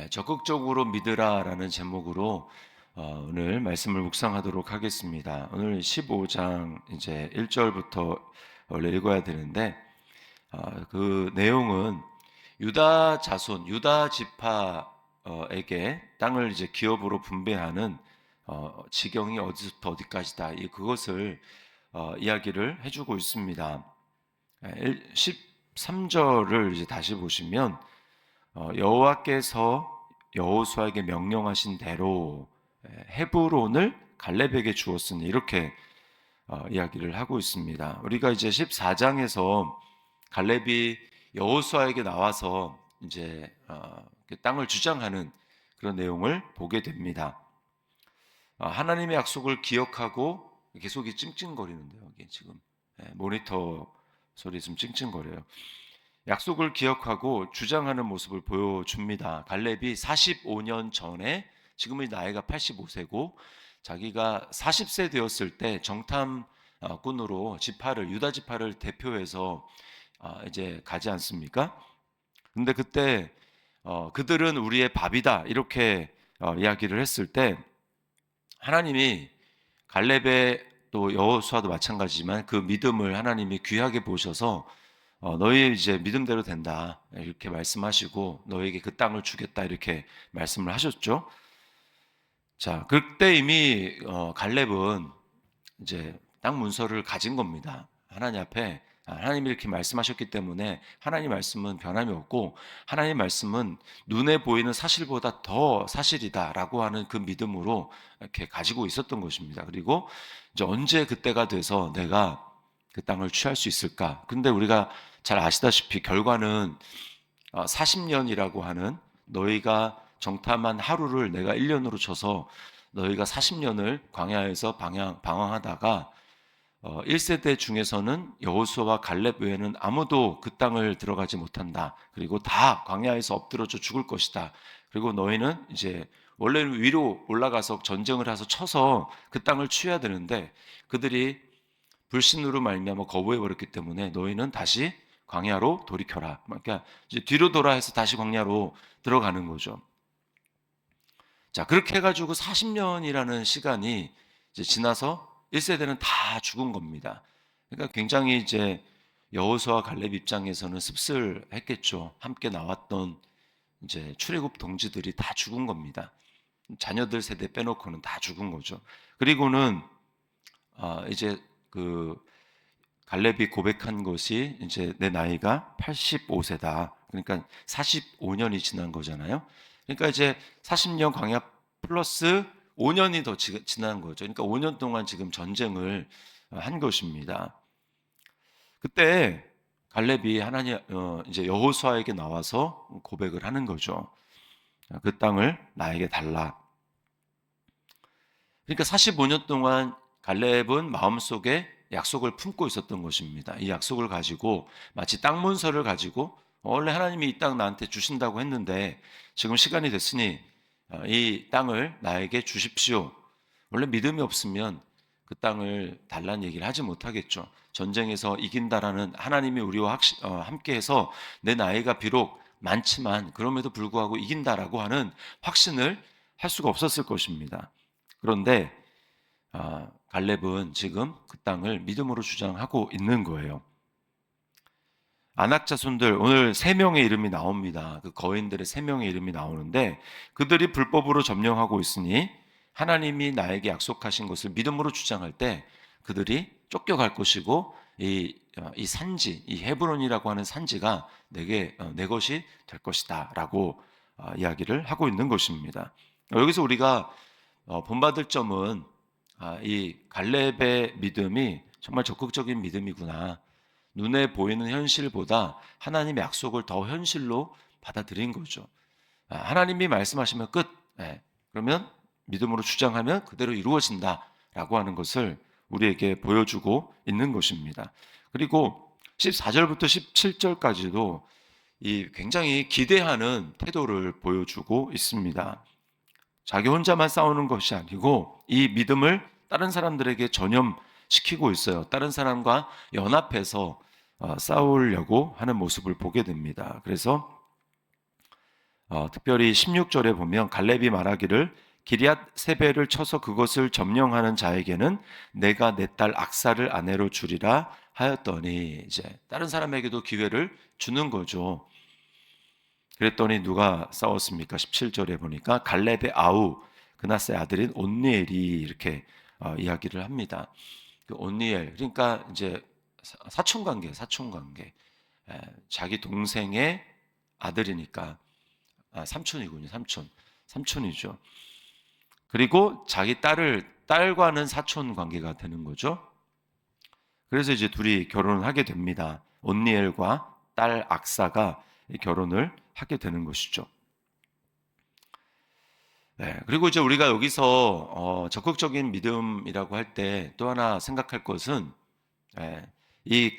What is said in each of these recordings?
예, 적극적으로 믿으라라는 제목으로 어, 오늘 말씀을 묵상하도록 하겠습니다. 오늘 15장 이제 1절부터 원래 읽어야 되는데 어, 그 내용은 유다 자손, 유다 지파에게 땅을 이제 기업으로 분배하는 어, 지경이 어디서부터 어디까지다. 이 그것을 어, 이야기를 해주고 있습니다. 13절을 이제 다시 보시면 어, 여호와께서 여호수아에게 명령하신 대로 헤브론을 갈렙에게 주었으니 이렇게 어, 이야기를 하고 있습니다. 우리가 이제 14장에서 갈렙이 여호수아에게 나와서 이제 어, 땅을 주장하는 그런 내용을 보게 됩니다. 하나님의 약속을 기억하고 계속 찡찡거리는데요. 여기 지금 모니터 소리 좀 찡찡거려요. 약속을 기억하고 주장하는 모습을 보여줍니다. 갈렙이 45년 전에 지금의 나이가 85세고 자기가 40세 되었을 때 정탐꾼으로 지파를 유다 지파를 대표해서 아, 이제 가지 않습니까? 근데 그때 어, 그들은 우리의 밥이다 이렇게 어, 이야기를 했을 때 하나님이 갈렙의 또 여호수아도 마찬가지지만 그 믿음을 하나님이 귀하게 보셔서 어, 너희 이제 믿음대로 된다 이렇게 말씀하시고 너에게 그 땅을 주겠다 이렇게 말씀을 하셨죠. 자 그때 이미 어, 갈렙은 이제 땅 문서를 가진 겁니다. 하나님 앞에 아, 하나님이 이렇게 말씀하셨기 때문에 하나님 말씀은 변함이 없고 하나님 말씀은 눈에 보이는 사실보다 더 사실이다라고 하는 그 믿음으로 이렇게 가지고 있었던 것입니다. 그리고 이제 언제 그때가 돼서 내가 그 땅을 취할 수 있을까? 근데 우리가 잘 아시다시피 결과는 40년이라고 어, 하는 너희가 정탐한 하루를 내가 1년으로 쳐서 너희가 40년을 광야에서 방향, 방황하다가 1세대 어, 중에서는 여호수아와 갈렙 외에는 아무도 그 땅을 들어가지 못한다. 그리고 다 광야에서 엎드러져 죽을 것이다. 그리고 너희는 이제 원래는 위로 올라가서 전쟁을 해서 쳐서 그 땅을 취해야 되는데 그들이 불신으로 말미암아 거부해 버렸기 때문에 너희는 다시 광야로 돌이켜라. 그러니까 이제 뒤로 돌아 해서 다시 광야로 들어가는 거죠. 자, 그렇게 해 가지고 40년이라는 시간이 이제 지나서 1세대는 다 죽은 겁니다. 그러니까 굉장히 이제 여호수아 갈렙 입장에서는 씁쓸했겠죠. 함께 나왔던 이제 출애굽 동지들이 다 죽은 겁니다. 자녀들 세대 빼놓고는 다 죽은 거죠. 그리고는 아, 이제 그 갈렙이 고백한 것이 이제 내 나이가 85세다. 그러니까 45년이 지난 거잖아요. 그러니까 이제 40년 광야 플러스 5년이 더 지난 거죠. 그러니까 5년 동안 지금 전쟁을 한 것입니다. 그때 갈렙이 하나님 어, 이제 여호수아에게 나와서 고백을 하는 거죠. 그 땅을 나에게 달라. 그러니까 45년 동안 갈렙은 마음속에 약속을 품고 있었던 것입니다. 이 약속을 가지고 마치 땅 문서를 가지고 원래 하나님이 이 땅 나한테 주신다고 했는데 지금 시간이 됐으니 어, 이 땅을 나에게 주십시오. 원래 믿음이 없으면 그 땅을 달라는 얘기를 하지 못하겠죠. 전쟁에서 이긴다라는 하나님이 우리와 어, 함께해서 내 나이가 비록 많지만 그럼에도 불구하고 이긴다라고 하는 확신을 할 수가 없었을 것입니다. 그런데 아, 갈렙은 지금 그 땅을 믿음으로 주장하고 있는 거예요. 아낙 자손들 오늘 세 명의 이름이 나옵니다. 그 거인들의 세 명의 이름이 나오는데 그들이 불법으로 점령하고 있으니 하나님이 나에게 약속하신 것을 믿음으로 주장할 때 그들이 쫓겨갈 것이고 이, 어, 이 산지, 이 헤브론이라고 하는 산지가 내게 어, 내 것이 될 것이다라고 어, 이야기를 하고 있는 것입니다. 여기서 우리가 본받을 점은 아, 이 갈렙의 믿음이 정말 적극적인 믿음이구나. 눈에 보이는 현실보다 하나님의 약속을 더 현실로 받아들인 거죠. 아, 하나님이 말씀하시면 끝. 네. 그러면 믿음으로 주장하면 그대로 이루어진다라고 하는 것을 우리에게 보여주고 있는 것입니다. 그리고 14절부터 17절까지도 이 굉장히 기대하는 태도를 보여주고 있습니다. 자기 혼자만 싸우는 것이 아니고 이 믿음을 다른 사람들에게 전염시키고 있어요. 다른 사람과 연합해서 어, 싸우려고 하는 모습을 보게 됩니다. 그래서 어, 특별히 16절에 보면 갈렙이 말하기를 기리앗 세배를 쳐서 그것을 점령하는 자에게는 내가 내 딸 악사를 아내로 주리라 하였더니 이제 다른 사람에게도 기회를 주는 거죠. 그랬더니 누가 싸웠습니까? 17절에 보니까 갈렙의 아우 그나스의 아들인 온니엘이 이렇게 어, 이야기를 합니다. 그 온니엘 그러니까 이제 사촌 관계, 사촌 관계. 에, 자기 동생의 아들이니까 아, 삼촌이군요. 삼촌. 삼촌이죠. 그리고 자기 딸을 딸과는 사촌 관계가 되는 거죠. 그래서 이제 둘이 결혼을 하게 됩니다. 온니엘과 딸 악사가 결혼을 하게 되는 것이죠. 네, 그리고 이제 우리가 여기서 어, 적극적인 믿음이라고 할 때 또 하나 생각할 것은 예, 이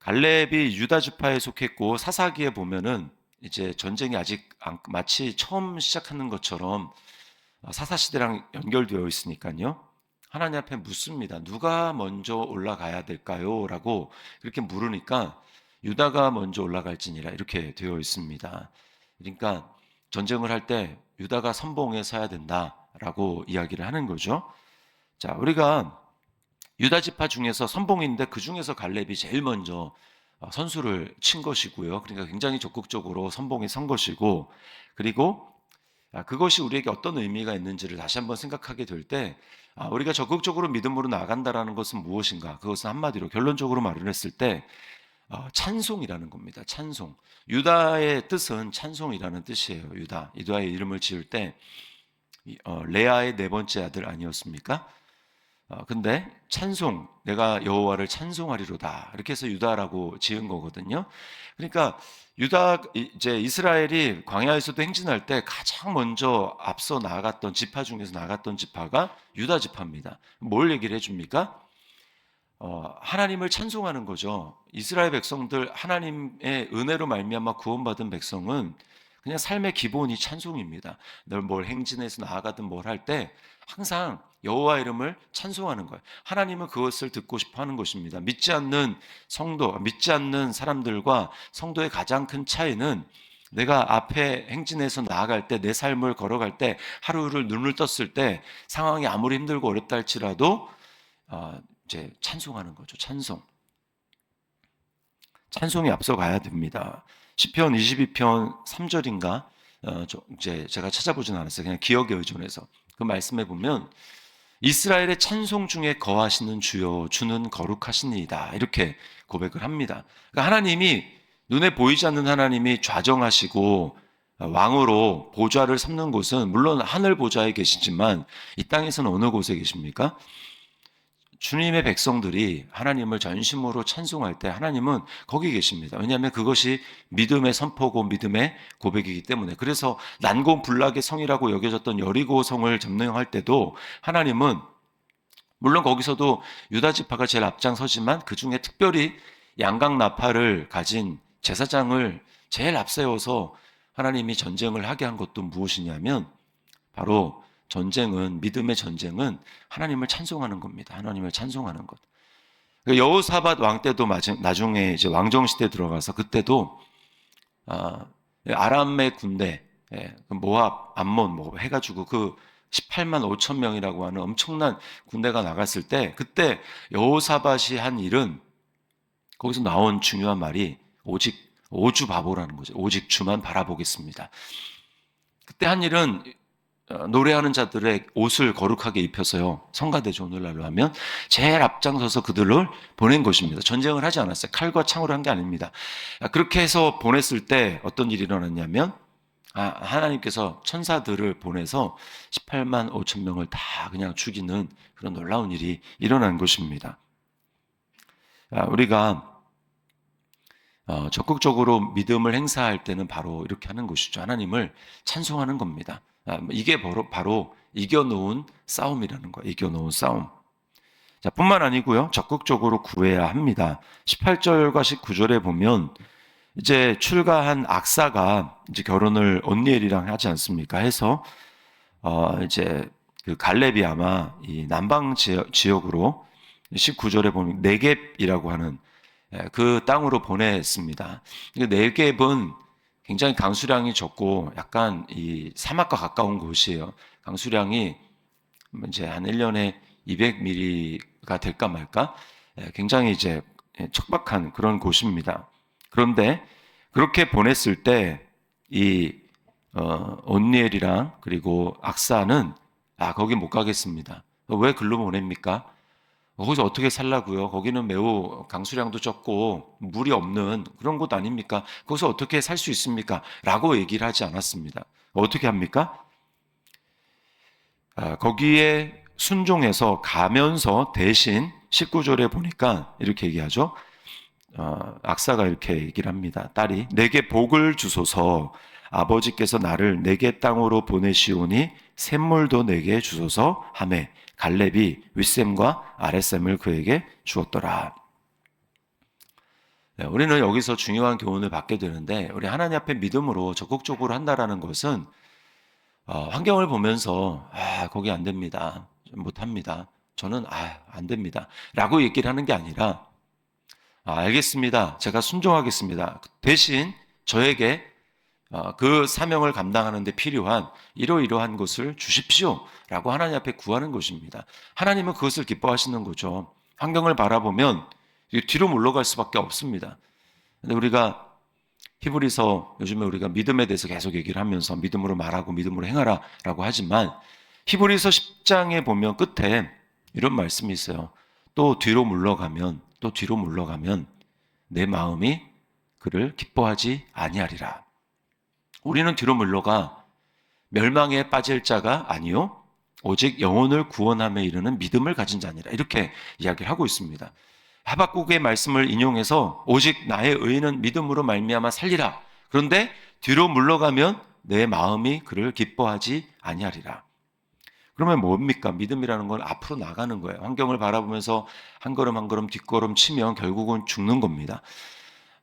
갈렙이 유다 지파에 속했고 사사기에 보면은 이제 전쟁이 아직 안- 마치 처음 시작하는 것처럼 사사 시대랑 연결되어 있으니까요. 하나님 앞에 묻습니다. 누가 먼저 올라가야 될까요? 라고 그렇게 물으니까 유다가 먼저 올라갈지니라 이렇게 되어 있습니다. 그러니까 전쟁을 할 때 유다가 선봉에 서야 된다라고 이야기를 하는 거죠. 자, 우리가 유다 지파 중에서 선봉인데 그 중에서 갈렙이 제일 먼저 어, 선수를 친 것이고요. 그러니까 굉장히 적극적으로 선봉에 선 것이고 그리고 아, 그것이 우리에게 어떤 의미가 있는지를 다시 한번 생각하게 될때 아, 우리가 적극적으로 믿음으로 나간다라는 것은 무엇인가? 그것은 한마디로 결론적으로 말을 했을 때 어, 찬송이라는 겁니다. 찬송. 유다의 뜻은 찬송이라는 뜻이에요. 유다. 유다의 이름을 지을 때 이, 어, 레아의 네 번째 아들 아니었습니까? 어, 근데 찬송, 내가 여호와를 찬송하리로다. 이렇게 해서 유다라고 지은 거거든요. 그러니까 유다 이제 이스라엘이 광야에서도 행진할 때 가장 먼저 앞서 나갔던 지파 중에서 나갔던 지파가 유다 지파입니다. 뭘 얘기를 해줍니까? 어, 하나님을 찬송하는 거죠. 이스라엘 백성들 하나님의 은혜로 말미암아 구원받은 백성은 그냥 삶의 기본이 찬송입니다. 늘 뭘 행진해서 나아가든 뭘 할 때 항상 여호와 이름을 찬송하는 거예요. 하나님은 그것을 듣고 싶어 하는 것입니다. 믿지 않는 성도, 믿지 않는 사람들과 성도의 가장 큰 차이는 내가 앞에 행진해서 나아갈 때, 내 삶을 걸어갈 때, 하루를 눈을 떴을 때, 상황이 아무리 힘들고 어렵다 할지라도, 어, 이제 찬송하는 거죠. 찬송. 찬송이 앞서가야 됩니다. 시편 22편 3절인가? 어, 저, 이제 제가 찾아보진 않았어요. 그냥 기억에 의존해서. 그 말씀에 보면 이스라엘의 찬송 중에 거하시는 주여 주는 거룩하시니이다. 이렇게 고백을 합니다. 그러니까 하나님이 눈에 보이지 않는 하나님이 좌정하시고 왕으로 보좌를 삼는 곳은 물론 하늘 보좌에 계시지만 이 땅에서는 어느 곳에 계십니까? 주님의 백성들이 하나님을 전심으로 찬송할 때 하나님은 거기 계십니다. 왜냐하면 그것이 믿음의 선포고 믿음의 고백이기 때문에. 그래서 난공불락의 성이라고 여겨졌던 여리고 성을 점령할 때도 하나님은 물론 거기서도 유다 지파가 제일 앞장서지만 그 중에 특별히 양각 나팔을 가진 제사장을 제일 앞세워서 하나님이 전쟁을 하게 한 것도 무엇이냐면 바로 전쟁은 믿음의 전쟁은 하나님을 찬송하는 겁니다. 하나님을 찬송하는 것. 그 여호사밧 왕 때도 나중에 이제 왕정 시대 들어가서 그때도 아, 아람의 군대 예, 그 모압, 암몬 뭐 해가지고 그 18만 5천 명이라고 하는 엄청난 군대가 나갔을 때 그때 여호사밧이 한 일은 거기서 나온 중요한 말이 오직 오주 바보라는 거죠. 오직 주만 바라보겠습니다. 그때 한 일은 어, 노래하는 자들의 옷을 거룩하게 입혀서요. 성가대죠. 오늘날로 하면 제일 앞장서서 그들을 보낸 것입니다. 전쟁을 하지 않았어요. 칼과 창으로 한 게 아닙니다. 아, 그렇게 해서 보냈을 때 어떤 일이 일어났냐면 아, 하나님께서 천사들을 보내서 18만 5천 명을 다 그냥 죽이는 그런 놀라운 일이 일어난 것입니다. 아, 우리가 어, 적극적으로 믿음을 행사할 때는 바로 이렇게 하는 것이죠. 하나님을 찬송하는 겁니다. 아, 이게 바로, 바로 이겨놓은 싸움이라는 거예요. 이겨놓은 싸움. 자, 뿐만 아니고요. 적극적으로 구해야 합니다. 18절과 19절에 보면 이제 출가한 악사가 이제 결혼을 온니엘이랑 하지 않습니까? 해서 어 이제 그 갈렙이 아마 이 남방 지역, 지역으로 19절에 보면 네겝이라고 하는 그 땅으로 보냈습니다. 네겝은 굉장히 강수량이 적고 약간 이 사막과 가까운 곳이에요. 강수량이 이제 한 1년에 200mm가 될까 말까? 예, 굉장히 이제 척박한 그런 곳입니다. 그런데 그렇게 보냈을 때이 어, 온니엘이랑 그리고 악사는 아 거기 못 가겠습니다. 왜 글로 보냅니까? 거기서 어떻게 살라고요? 거기는 매우 강수량도 적고 물이 없는 그런 곳 아닙니까? 거기서 어떻게 살 수 있습니까? 라고 얘기를 하지 않았습니다. 어떻게 합니까? 아, 거기에 순종해서 가면서 대신 19절에 보니까 이렇게 얘기하죠. 어, 악사가 이렇게 얘기를 합니다. 딸이 내게 복을 주소서 아버지께서 나를 내게 땅으로 보내시오니 샘물도 내게 주소서 하매 갈렙이 윗샘과 아랫샘을 그에게 주었더라. 네, 우리는 여기서 중요한 교훈을 받게 되는데 우리 하나님 앞에 믿음으로 적극적으로 한다라는 것은 어, 환경을 보면서 아 거기 안 됩니다, 못합니다. 저는 아안 됩니다. 라고 얘기를 하는 게 아니라 아, 알겠습니다. 제가 순종하겠습니다. 대신 저에게 어, 그 사명을 감당하는데 필요한 이러이러한 것을 주십시오. 라고 하나님 앞에 구하는 것입니다. 하나님은 그것을 기뻐하시는 거죠. 환경을 바라보면 뒤로 물러갈 수밖에 없습니다. 근데 우리가 히브리서 요즘에 우리가 믿음에 대해서 계속 얘기를 하면서 믿음으로 말하고 믿음으로 행하라 라고 하지만 히브리서 10장에 보면 끝에 이런 말씀이 있어요. 또 뒤로 물러가면 또 뒤로 물러가면 내 마음이 그를 기뻐하지 아니하리라. 우리는 뒤로 물러가 멸망에 빠질 자가 아니요 오직 영혼을 구원함에 이르는 믿음을 가진 자니라 이렇게 이야기를 하고 있습니다. 하박국의 말씀을 인용해서 오직 나의 의인은 믿음으로 말미암아 살리라. 그런데 뒤로 물러가면 내 마음이 그를 기뻐하지 아니하리라. 그러면 뭡니까? 믿음이라는 건 앞으로 나가는 거예요. 환경을 바라보면서 한 걸음 한 걸음 뒷걸음 치면 결국은 죽는 겁니다.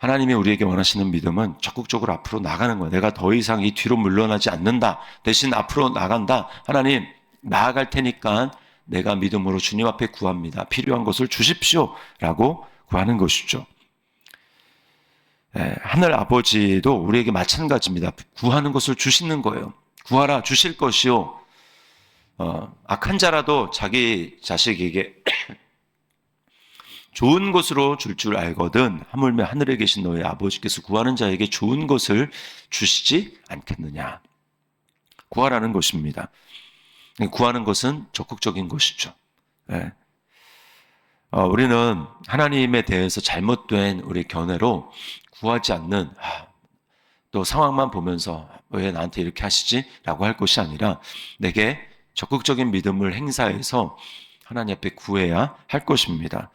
하나님이 우리에게 원하시는 믿음은 적극적으로 앞으로 나가는 거예요. 내가 더 이상 이 뒤로 물러나지 않는다. 대신 앞으로 나간다. 하나님, 나아갈 테니까 내가 믿음으로 주님 앞에 구합니다. 필요한 것을 주십시오. 라고 구하는 것이죠. 예, 하늘 아버지도 우리에게 마찬가지입니다. 구하는 것을 주시는 거예요. 구하라 주실 것이요. 어, 악한 자라도 자기 자식에게 좋은 것으로 줄줄 알거든 하물며 하늘에 계신 너희 아버지께서 구하는 자에게 좋은 것을 주시지 않겠느냐. 구하라는 것입니다. 구하는 것은 적극적인 것이죠. 네. 어, 우리는 하나님에 대해서 잘못된 우리 견해로 구하지 않는 아, 또 상황만 보면서 왜 나한테 이렇게 하시지? 라고 할 것이 아니라 내게 적극적인 믿음을 행사해서 하나님 앞에 구해야 할 것입니다.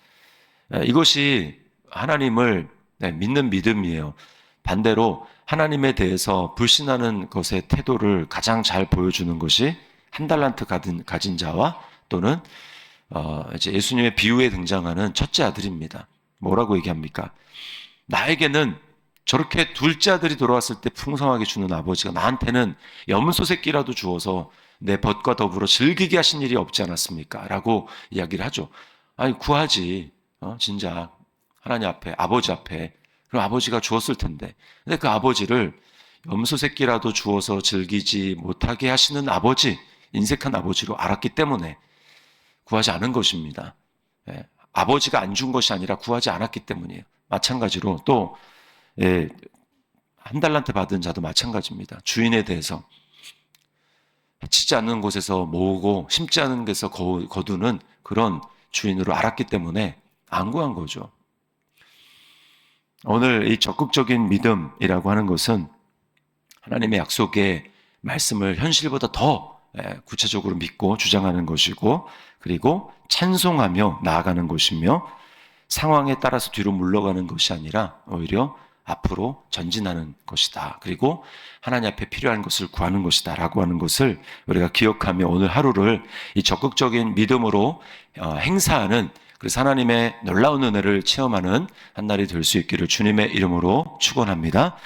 이것이 하나님을 네, 믿는 믿음이에요. 반대로 하나님에 대해서 불신하는 것의 태도를 가장 잘 보여주는 것이 한 달란트 가진 자와 또는 어 이제 예수님의 비유에 등장하는 첫째 아들입니다. 뭐라고 얘기합니까? 나에게는 저렇게 둘째 아들이 돌아왔을 때 풍성하게 주는 아버지가 나한테는 염소 새끼라도 주어서 내 벗과 더불어 즐기게 하신 일이 없지 않았습니까? 라고 이야기를 하죠. 아니, 구하지. 어, 진작. 하나님 앞에, 아버지 앞에. 그럼 아버지가 주었을 텐데. 근데 그 아버지를 염소 새끼라도 주어서 즐기지 못하게 하시는 아버지, 인색한 아버지로 알았기 때문에 구하지 않은 것입니다. 예, 아버지가 안 준 것이 아니라 구하지 않았기 때문이에요. 마찬가지로 또, 예, 한 달란트 받은 자도 마찬가지입니다. 주인에 대해서 해치지 않는 곳에서 모으고 심지 않은 곳에서 거두는 그런 주인으로 알았기 때문에 안 구한 거죠. 오늘 이 적극적인 믿음이라고 하는 것은 하나님의 약속의 말씀을 현실보다 더 예, 구체적으로 믿고 주장하는 것이고 그리고 찬송하며 나아가는 것이며 상황에 따라서 뒤로 물러가는 것이 아니라 오히려 앞으로 전진하는 것이다. 그리고 하나님 앞에 필요한 것을 구하는 것이다. 라고 하는 것을 우리가 기억하며 오늘 하루를 이 적극적인 믿음으로 어, 행사하는 그래서 하나님의 놀라운 은혜를 체험하는 한 날이 될 수 있기를 주님의 이름으로 축원합니다.